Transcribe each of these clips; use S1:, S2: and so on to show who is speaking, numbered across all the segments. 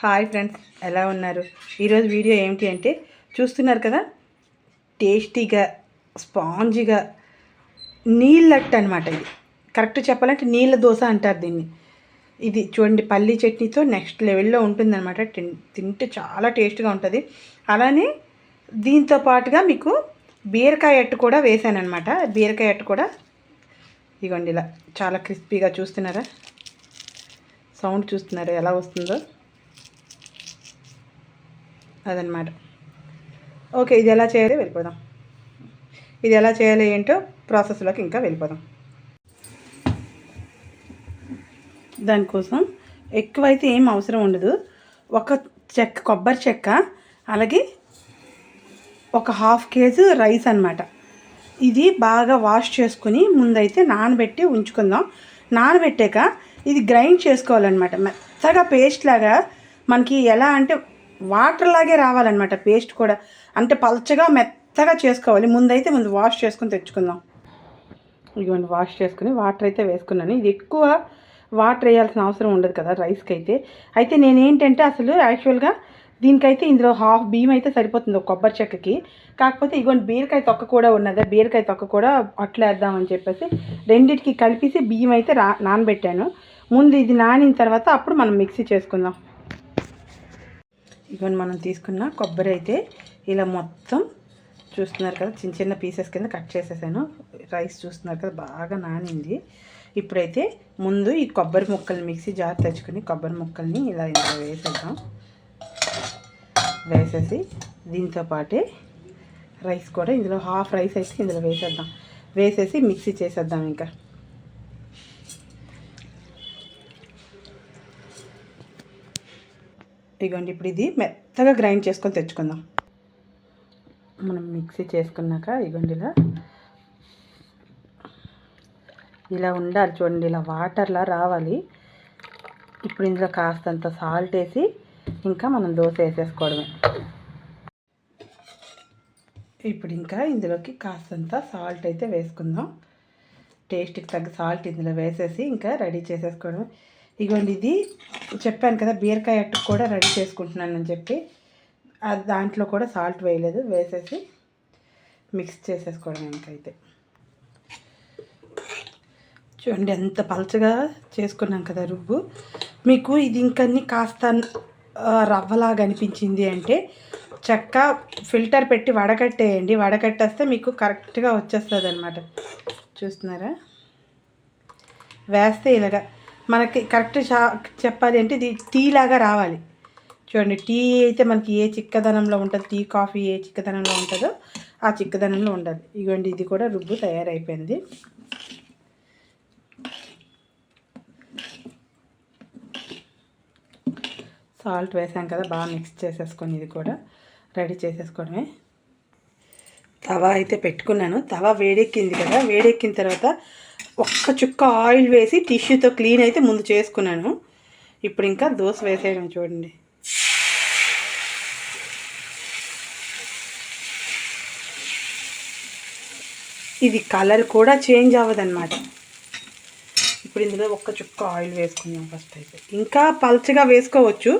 S1: Hi friends ఎలా ఉన్నారు? ఈరోజు వీడియో ఏమిటి అంటే చూస్తున్నారు కదా టేస్టీగా స్పాంజీగా నీళ్ళట్టు అనమాట ఇది. కరెక్ట్ చెప్పాలంటే నీళ్ళ దోశ అంటారు దీన్ని. ఇది చూడండి పల్లీ చట్నీతో నెక్స్ట్ లెవెల్లో ఉంటుందన్నమాట. తిన్ తింటే చాలా టేస్ట్గా ఉంటుంది. అలానే దీంతో పాటుగా మీకు బీరకాయ అట్టు కూడా వేసాను అనమాట బీరకాయ అట్టు కూడా ఇగోండి ఇలా చాలా క్రిస్పీగా చూస్తున్నారా? సౌండ్ చూస్తున్నారా? ఎలా వస్తుందో? అదనమాట ఓకే ఇది ఎలా చేయాలి వెళ్ళిపోదాం. ఇది ఎలా చేయాలి ఏంటో ప్రాసెస్లోకి ఇంకా వెళ్ళిపోదాం. దానికోసం ఎక్కువైతే ఏం అవసరం ఉండదు. ఒక చెక్క కొబ్బరి చెక్క అలాగే ఒక హాఫ్ కేజీ రైస్ అనమాట ఇది బాగా వాష్ చేసుకుని ముందైతే నానబెట్టి ఉంచుకుందాం. నానబెట్టాక ఇది గ్రైండ్ చేసుకోవాలన్నమాట. మెత్తగా పేస్ట్ లాగా మనకి ఎలా అంటే వాటర్ లాగే రావాలన్నమాట పేస్ట్ కూడా. అంటే పలచగా మెత్తగా చేసుకోవాలి. ముందైతే ముందు వాష్ చేసుకుని తెచ్చుకుందాం. ఇదిగోండి వాష్ చేసుకుని వాటర్ అయితే వేసుకున్నాను. ఇది ఎక్కువ వాటర్ వేయాల్సిన అవసరం ఉండదు కదా రైస్కి అయితే అయితే నేనేంటంటే అసలు యాక్చువల్గా దీనికైతే ఇందులో హాఫ్ బియ్యం అయితే సరిపోతుంది ఒక కొబ్బరి చెక్కకి. కాకపోతే ఇగోండి బీరకాయ తొక్క కూడా ఉన్నదా. బీరకాయ తొక్క కూడా అట్లేద్దామని చెప్పేసి రెండింటికి కలిపేసి బియ్యం అయితే రా నానబెట్టాను. ముందు ఇది నానిన తర్వాత అప్పుడు మనం మిక్సీ చేసుకుందాం. ఇవన్నీ మనం తీసుకున్న కొబ్బరి అయితే ఇలా మొత్తం చూస్తున్నారు కదా చిన్న చిన్న పీసెస్ కింద కట్ చేసేసాను. రైస్ చూస్తున్నారు కదా బాగా నానింది. ఇప్పుడైతే ముందు ఈ కొబ్బరి ముక్కల్ని మిక్సీ జార్ తెచ్చుకుని కొబ్బరి ముక్కల్ని ఇలా ఇలా వేసేద్దాం. వేసేసి దీంతో పాటే రైస్ కూడా ఇందులో హాఫ్ రైస్ అయితే ఇందులో వేసేద్దాం. వేసేసి మిక్సీ చేసేద్దాం ఇంకా. ఇదిగోండి ఇప్పుడు ఇది మెత్తగా గ్రైండ్ చేసుకొని తెచ్చుకుందాం. మనం మిక్సీ చేసుకున్నాక ఇదిగోండి ఇలా. ఇలా ఉండాలి చూడండి ఇలా వాటర్లా రావాలి. ఇప్పుడు ఇందులో కాస్తంత సాల్ట్ వేసి ఇంకా మనం దోశ వేసేసుకోవడమే. ఇప్పుడు ఇంకా ఇందులోకి కాస్తంత సాల్ట్ అయితే వేసుకుందాం. టేస్ట్కి తగ్గ సాల్ట్ ఇందులో వేసేసి ఇంకా రెడీ చేసేసుకోవడమే. ఇగోండి ఇది. చెప్పాను కదా బీరకాయ అట్టు కూడా రెడీ చేసుకుంటున్నానని చెప్పి. దాంట్లో కూడా సాల్ట్ వేయలేదు వేసేసి మిక్స్ చేసేసుకోవడం ఇంకైతే. చూడండి ఎంత పలచగా చేసుకున్నాం కదా రుబ్బు. మీకు ఇది ఇంకన్నీ కాస్త రవ్వలాగా అనిపించింది అంటే చెక్క ఫిల్టర్ పెట్టి వడకట్టేయండి. వడకట్టేస్తే మీకు కరెక్ట్గా వచ్చేస్తుంది అనమాట చూస్తున్నారా? వేస్తే ఇలాగా మనకి కరెక్ట్ చెప్పాలి అంటే ఇది టీ లాగా రావాలి. చూడండి టీ అయితే మనకి ఏ చిక్కదనంలో ఉంటుంది? టీ కాఫీ ఏ చిక్కదనంలో ఉంటుందో ఆ చిక్కదనంలో ఉండాలి. ఇగోండి ఇది కూడా రుబ్బు తయారైపోయింది. సాల్ట్ వేసాం కదా బాగా మిక్స్ చేసేసుకొని ఇది కూడా రెడీ చేసేసుకోవడమే. తవా అయితే పెట్టుకున్నాను. తవా వేడెక్కింది కదా వేడెక్కిన తర్వాత ఒక్క చుక్క ఆయిల్ వేసి టిష్యూతో క్లీన్ అయితే ముందు చేసుకున్నాను. ఇప్పుడు ఇంకా దోశ వేసేయడం చూడండి. ఇది కలర్ కూడా చేంజ్ అవ్వదన్నమాట. ఇప్పుడు ఇందులో ఒక్క చుక్క ఆయిల్ వేసుకుందాం ఫస్ట్ అయితే. ఇంకా పల్చగా వేసుకోవచ్చు.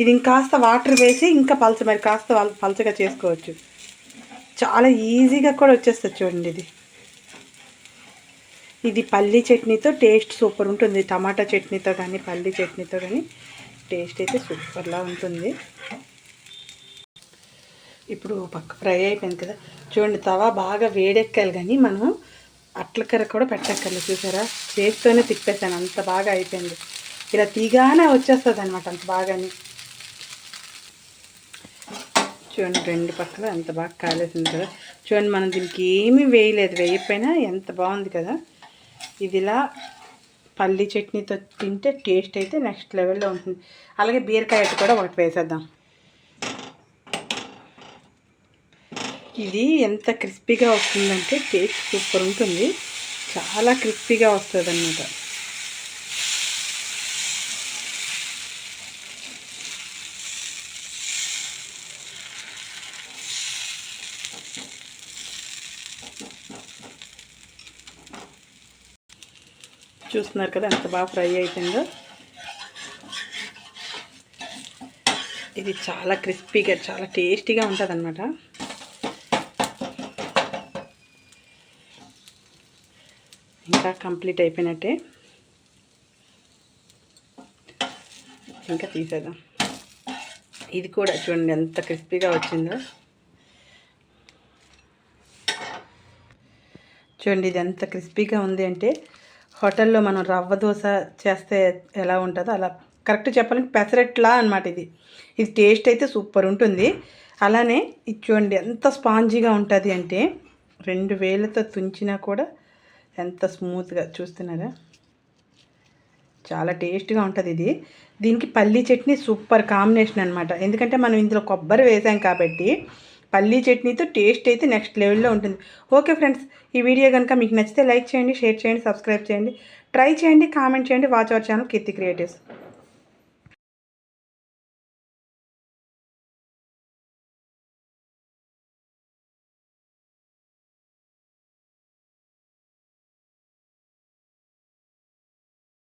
S1: ఇది ఇంకాస్త వాటర్ వేసి ఇంకా పల్చ మరి కాస్త పల్చగా చేసుకోవచ్చు. చాలా ఈజీగా కూడా వచ్చేస్తుంది చూడండి ఇది. ఇది పల్లీ చట్నీతో టేస్ట్ సూపర్ ఉంటుంది. టమాటా చట్నీతో కానీ పల్లీ చట్నీతో కానీ టేస్ట్ అయితే సూపర్లా ఉంటుంది. ఇప్పుడు పక్క ఫ్రై అయిపోయింది కదా. చూడండి తవా బాగా వేడెక్కాలి కానీ మనం అట్లకర్ర కూడా పెట్టక్కర్లేదు. చూసారా? చేతితోనే తిప్పేసాను అంత బాగా అయిపోయింది. ఇలా తీగానే వచ్చేస్తుంది అనమాట అంత బాగాని. చూడండి రెండు పక్కల ఎంత బాగా కాలేసింది కదా. చూడండి మనం దీనికి ఏమీ వేయలేదు. వేయకపోయినా ఎంత బాగుంది కదా. ఇదిలా పల్లి చట్నీతో తింటే టేస్ట్ అయితే నెక్స్ట్ లెవెల్లో ఉంటుంది. అలాగే బీరకాయ కూడా ఒకటి వేసేద్దాం. ఇది ఎంత క్రిస్పీగా వస్తుందంటే టేస్ట్ సూపర్ ఉంటుంది. చాలా క్రిస్పీగా వస్తుంది అన్నమాట చూస్తున్నారు కదా ఎంత బాగా ఫ్రై అయిపోయిందో. ఇది చాలా క్రిస్పీగా చాలా టేస్టీగా ఉంటుంది అనమాట ఇంకా కంప్లీట్ అయిపోయినట్టే. ఇంకా తీసేద్దాం. ఇది కూడా చూడండి ఎంత క్రిస్పీగా వచ్చిందో. చూడండి ఇది ఎంత క్రిస్పీగా ఉంది అంటే హోటల్లో మనం రవ్వ దోశ చేస్తే ఎలా ఉంటుందో అలా. కరెక్ట్ చెప్పాలంటే పెసరట్లా అనమాట ఇది. ఇది టేస్ట్ అయితే సూపర్ ఉంటుంది. అలానే ఇది చూడండి ఎంత స్పాంజీగా ఉంటుంది అంటే రెండు వేలతో తుంచినా కూడా ఎంత స్మూత్గా చూస్తున్నారా? చాలా టేస్ట్గా ఉంటుంది ఇది. దీనికి పల్లీ చట్నీ సూపర్ కాంబినేషన్ అనమాట ఎందుకంటే మనం ఇందులో కొబ్బరి వేసాం కాబట్టి పల్లీ చట్నీతో టేస్ట్ అయితే నెక్స్ట్ లెవెల్లో ఉంటుంది. ఓకే ఫ్రెండ్స్ ఈ వీడియో కనుక మీకు నచ్చితే లైక్ చేయండి షేర్ చేయండి సబ్స్క్రైబ్ చేయండి ట్రై చేయండి కామెంట్ చేయండి watch our channel Keerthi creatives.